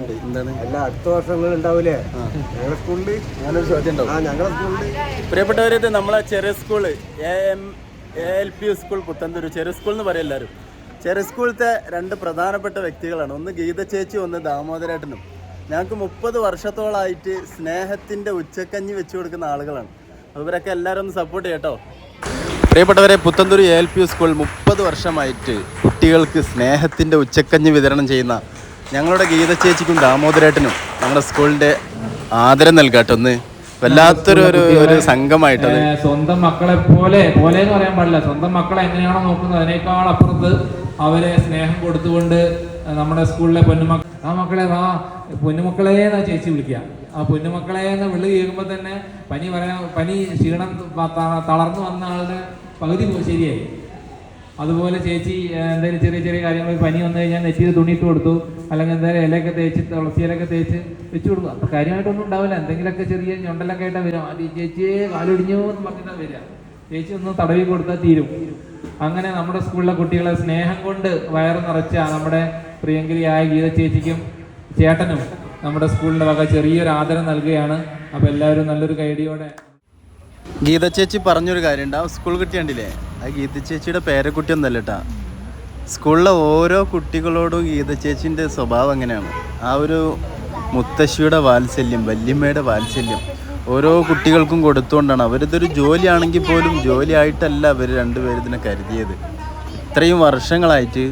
ഉണ്ട് എന്താണ്? അല്ല അടുത്ത വർഷങ്ങൾ ഉണ്ടാവില്ലേ ഞങ്ങളുടെ സ്കൂളിൽ ഞാനൊരു ചോദ്യം ഉണ്ടാവും. ആ ഞങ്ങളുടെ സ്കൂളിൽ പ്രിയപ്പെട്ടവരെ ഇത് നമ്മളെ ചെറിയ school A M A L P school Puthenthur ചെറിയ സ്കൂൾ എന്ന് പറയും എല്ലാവരും. ചെറിയ സ്കൂളത്തെ രണ്ട് പ്രധാനപ്പെട്ട വ്യക്തികളാണ്. ഒന്ന് ഗീത ചേച്ചി ഒന്ന് ദാമോദരേട്ടനും. ഞങ്ങൾക്ക് മുപ്പത് വർഷത്തോളായിട്ട് സ്നേഹത്തിന്റെ ഉച്ചക്കഞ്ഞി വെച്ചു കൊടുക്കുന്ന ആളുകളാണ്. അവരൊക്കെ എല്ലാവരും ഒന്ന് സപ്പോർട്ട് ചെയ്യട്ടോ. പ്രിയപ്പെട്ടവരെ Puthenthur A L P school മുപ്പത് വർഷമായിട്ട് കുട്ടികൾക്ക് സ്നേഹത്തിന്റെ ഉച്ചക്കഞ്ഞി വിതരണം ചെയ്യുന്ന ഞങ്ങളുടെ ഗീത ചേച്ചിക്കും ദാമോദരേട്ടനും ഞങ്ങളുടെ സ്കൂളിന്റെ ആദരം നൽകാട്ടോ ഒന്ന്. വല്ലാത്തൊരു ഒരു ഒരു സംഘമായിട്ടത്. സ്വന്തം മക്കളെ പോലെ പോലെ എന്ന് പറയാൻ പാടില്ല. സ്വന്തം മക്കളെ എങ്ങനെയാണോ നോക്കുന്നത് അതിനേക്കാൾ അപ്പുറത്ത് അവരെ സ്നേഹം കൊടുത്തുകൊണ്ട് നമ്മുടെ സ്കൂളിലെ പൊന്നുമക്കൾ ആ മക്കളെ വാ പൊന്നുമക്കളെ എന്നാ ചേച്ചി വിളിക്കുക. ആ പൊന്നുമക്കളെ എന്ന് വിളി കേൾക്കുമ്പോൾ തന്നെ പനി പറയാൻ പനി ക്ഷീണം തളർന്നു വന്ന ആളുടെ പകുതി ശരിയായി. അതുപോലെ ചേച്ചി എന്തെങ്കിലും ചെറിയ ചെറിയ കാര്യങ്ങൾ പനി വന്നു കഴിഞ്ഞാൽ നെറ്റിയിൽ തുണിയിട്ട് കൊടുത്തു. അല്ലെങ്കിൽ എന്തായാലും ഇലയൊക്കെ തേച്ച് തുളസിയിലൊക്കെ തേച്ച് വെച്ച് കൊടുക്കും. അപ്പം കാര്യമായിട്ടൊന്നും ഉണ്ടാവില്ല. എന്തെങ്കിലുമൊക്കെ ചെറിയ ഞൊണ്ടലൊക്കെ ആയിട്ടാണ് വരും അത് ചേച്ചിയെ കാലൊടിഞ്ഞു എന്ന് പറഞ്ഞിട്ടാണ് വരിക. ചേച്ചി ഒന്ന് തടവി കൊടുത്താൽ തീരും. അങ്ങനെ നമ്മുടെ സ്കൂളിലെ കുട്ടികളെ സ്നേഹം കൊണ്ട് വയറ് നിറച്ച നമ്മുടെ പ്രിയങ്കരിയായ ഗീത ചേച്ചിക്കും ചേട്ടനും നമ്മുടെ സ്കൂളിന്റെ വക ചെറിയൊരു ആദരം നൽകുകയാണ്. അപ്പോൾ എല്ലാവരും നല്ലൊരു കൈഡിയോടെ ഗീത ചേച്ചി പറഞ്ഞൊരു കാര്യമുണ്ട്. ആ സ്കൂൾ കുട്ടി ആ ഗീത ചേച്ചിയുടെ പേരക്കുട്ടി ഒന്നല്ല കേട്ടാ സ്കൂളിലെ ഓരോ കുട്ടികളോടും ഗീത ചേച്ചിന്റെ സ്വഭാവം അങ്ങനെയാണ്. ആ ഒരു മുത്തശ്ശിയുടെ വാത്സല്യം വല്യമ്മയുടെ വാത്സല്യം ഓരോ കുട്ടികൾക്കും കൊടുത്തുകൊണ്ടാണ്. അവരിതൊരു ജോലിയാണെങ്കിൽ പോലും ജോലിയായിട്ടല്ല അവർ രണ്ടുപേരും ഇതിനെ കരുതിയത്. ഇത്രയും വർഷങ്ങളായിട്ട്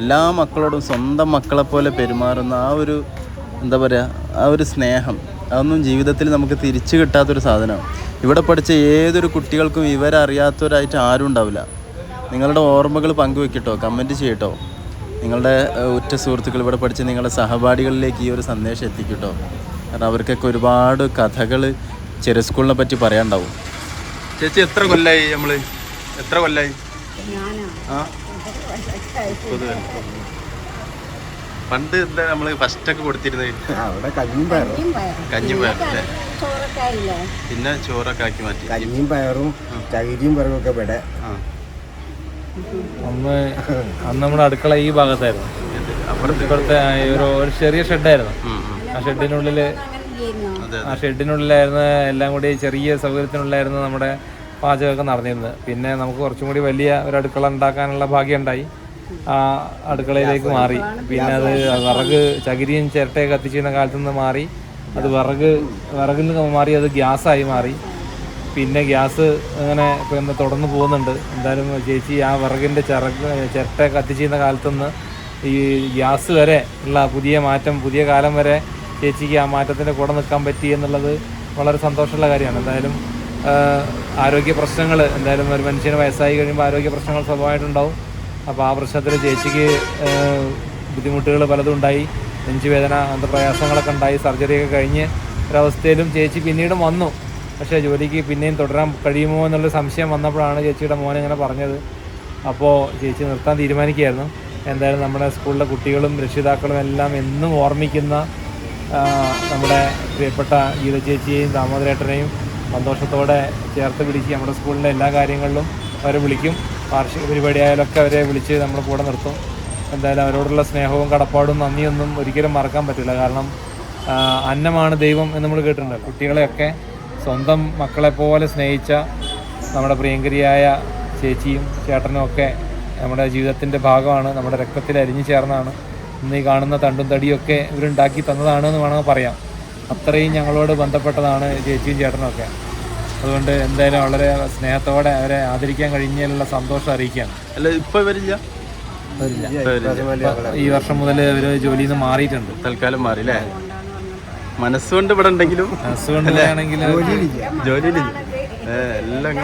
എല്ലാ മക്കളോടും സ്വന്തം മക്കളെപ്പോലെ പെരുമാറുന്ന ആ ഒരു എന്താ പറയുക ആ ഒരു സ്നേഹം അതൊന്നും ജീവിതത്തിൽ നമുക്ക് തിരിച്ചു കിട്ടാത്തൊരു സാധനമാണ്. ഇവിടെ പഠിച്ച ഏതൊരു കുട്ടികൾക്കും ഇവരറിയാത്തവരായിട്ട് ആരും ഉണ്ടാവില്ല. നിങ്ങളുടെ ഓർമ്മകൾ പങ്കുവെക്കട്ടോ കമന്റ് ചെയ്യട്ടോ. നിങ്ങളുടെ ഉറ്റ സുഹൃത്തുക്കൾ ഇവിടെ പഠിച്ച നിങ്ങളുടെ സഹപാഠികളിലേക്ക് ഈ ഒരു സന്ദേശം എത്തിക്കട്ടോ. കാരണം അവർക്കൊക്കെ ഒരുപാട് കഥകൾ ചെറിയ സ്കൂളിനെ പറ്റി പറയാനുണ്ടാവും. ചേച്ചി എത്ര കൊല്ലായി നമ്മൾ എത്ര കൊല്ലായി? ആ. പണ്ട് എന്താ നമ്മൾ ഫസ്റ്റ് ഒക്കെ കൊടുത്തിരുന്നത്? അവിടെ കഞ്ഞിയും പയറും. കഞ്ഞി പിന്നെ ചോറൊക്കെ ആക്കി മാറ്റി. കഞ്ഞിയും പയറും ചകിരിയും പയറും ഒക്കെ ഇവിടെ. അന്ന് അന്ന് നമ്മുടെ അടുക്കള ഈ ഭാഗത്തായിരുന്നു. അപ്പുറത്ത്. ഒരു ഒരു ചെറിയ ഷെഡായിരുന്നു. ആ ഷെഡിനുള്ളിൽ ആ ഷെഡിനുള്ളിലായിരുന്നു എല്ലാം കൂടി ചെറിയ സൗകര്യത്തിനുള്ളിലായിരുന്നു നമ്മുടെ പാചകമൊക്കെ നടന്നിരുന്നത്. പിന്നെ നമുക്ക് കുറച്ചും കൂടി വലിയ ഒരു അടുക്കള ഉണ്ടാക്കാനുള്ള ഭാഗ്യം ഉണ്ടായി. ആ അടുക്കളയിലേക്ക് മാറി. പിന്നെ അത് വിറക് ചകിരിയും ചിരട്ടയൊക്കെ കത്തിച്ചിരുന്ന കാലത്ത് നിന്ന് മാറി. അത് വിറക് വിറകിൽ നിന്ന് മാറി അത് ഗ്യാസായി മാറി. പിന്നെ ഗ്യാസ് അങ്ങനെ പിന്നെ തുടർന്ന് പോകുന്നുണ്ട്. എന്തായാലും ചേച്ചി ആ വിറകിന്റെ ചിറക് ചിരട്ട കത്തിച്ചിരുന്ന കാലത്തുനിന്ന് ഈ ഗ്യാസ് വരെ ഉള്ള പുതിയ മാറ്റം പുതിയ കാലം വരെ ചേച്ചിക്ക് ആ മാറ്റത്തിന്റെ കൂടെ നിൽക്കാൻ പറ്റി എന്നുള്ളത് വളരെ സന്തോഷമുള്ള കാര്യമാണ്. എന്തായാലും ആരോഗ്യ പ്രശ്നങ്ങൾ എന്തായാലും ഒരു മനുഷ്യന് വയസ്സായി കഴിയുമ്പോൾ ആരോഗ്യ പ്രശ്നങ്ങൾ സ്വാഭാവികമായിട്ടുണ്ടാവും. അപ്പോൾ ആ പ്രശ്നത്തിൽ ചേച്ചിക്ക് ബുദ്ധിമുട്ടുകൾ പലതും ഉണ്ടായി. നെഞ്ചുവേദന അങ്ങനത്തെ പ്രയാസങ്ങളൊക്കെ ഉണ്ടായി സർജറിയൊക്കെ കഴിഞ്ഞ് ഒരവസ്ഥയിലും ചേച്ചി പിന്നീടും വന്നു. പക്ഷേ ജോലിക്ക് പിന്നെയും തുടരാൻ കഴിയുമോ എന്നുള്ള സംശയം വന്നപ്പോഴാണ് ചേച്ചിയുടെ മോനെ ഇങ്ങനെ പറഞ്ഞത്. അപ്പോൾ ചേച്ചി നിർത്താൻ തീരുമാനിക്കുകയായിരുന്നു. എന്തായാലും നമ്മുടെ സ്കൂളിലെ കുട്ടികളും രക്ഷിതാക്കളും എല്ലാം എന്നും ഓർമ്മിക്കുന്ന നമ്മുടെ പ്രിയപ്പെട്ട ഗീത ചേച്ചിയെയും ദാമോദരേട്ടനെയും സന്തോഷത്തോടെ ചേർത്ത് പിടിച്ച് നമ്മുടെ സ്കൂളിലെ എല്ലാ കാര്യങ്ങളിലും അവരെ വിളിക്കും. വാർഷിക പരിപാടി ആയാലൊക്കെ അവരെ വിളിച്ച് നമ്മുടെ കൂടെ നിർത്തും. എന്തായാലും അവരോടുള്ള സ്നേഹവും കടപ്പാടും നന്ദിയൊന്നും ഒരിക്കലും മറക്കാൻ പറ്റില്ല. കാരണം അന്നമാണ് ദൈവം എന്ന് നമ്മൾ കേട്ടിട്ടുണ്ടല്ലോ. കുട്ടികളെയൊക്കെ സ്വന്തം മക്കളെ പോലെ സ്നേഹിച്ച നമ്മുടെ പ്രിയങ്കരിയായ ചേച്ചിയും ചേട്ടനും ഒക്കെ നമ്മുടെ ജീവിതത്തിന്റെ ഭാഗമാണ്. നമ്മുടെ രക്തത്തിൽ അരിഞ്ഞു ചേർന്നാണ്. ഇന്ന് ഈ കാണുന്ന തണ്ടും തടിയൊക്കെ ഇവരുണ്ടാക്കി തന്നതാണ് എന്ന് വേണമെങ്കിൽ പറയാം. അത്രയും ഞങ്ങളോട് ബന്ധപ്പെട്ടതാണ് ചേച്ചിയും ചേട്ടനും ഒക്കെ. അതുകൊണ്ട് എന്തായാലും വളരെ സ്നേഹത്തോടെ അവരെ ആദരിക്കാൻ കഴിഞ്ഞതിലുള്ള സന്തോഷം അറിയിക്കുകയാണ്. അല്ല ഇപ്പൊ വരില്ല ഈ വർഷം മുതൽ അവർ ജോലിയിൽ നിന്ന് മാറിയിട്ടുണ്ട്. തൽക്കാലം മാറി അല്ലേ? മനസ്സുകൊണ്ട് ഇവിടെ ഉണ്ടെങ്കിലും മനസ്സുകൊണ്ട് ആണെങ്കിലും ജോലിയിലില്ല. എല്ലാം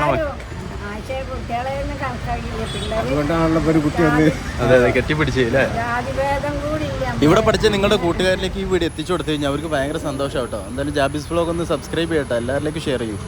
ഇവിടെ പഠിച്ച നിങ്ങളുടെ കൂട്ടുകാരിലേക്ക് ഈ വീട് എത്തിച്ചു കൊടുത്തു കഴിഞ്ഞാൽ അവർക്ക് ഭയങ്കര സന്തോഷം കേട്ടോ. എന്തായാലും ജാബിസ് ബ്ലോഗ് ഒന്ന് സബ്സ്ക്രൈബ് ചെയ്യട്ടോ. എല്ലാവരിലേക്കും ഷെയർ ചെയ്യൂ.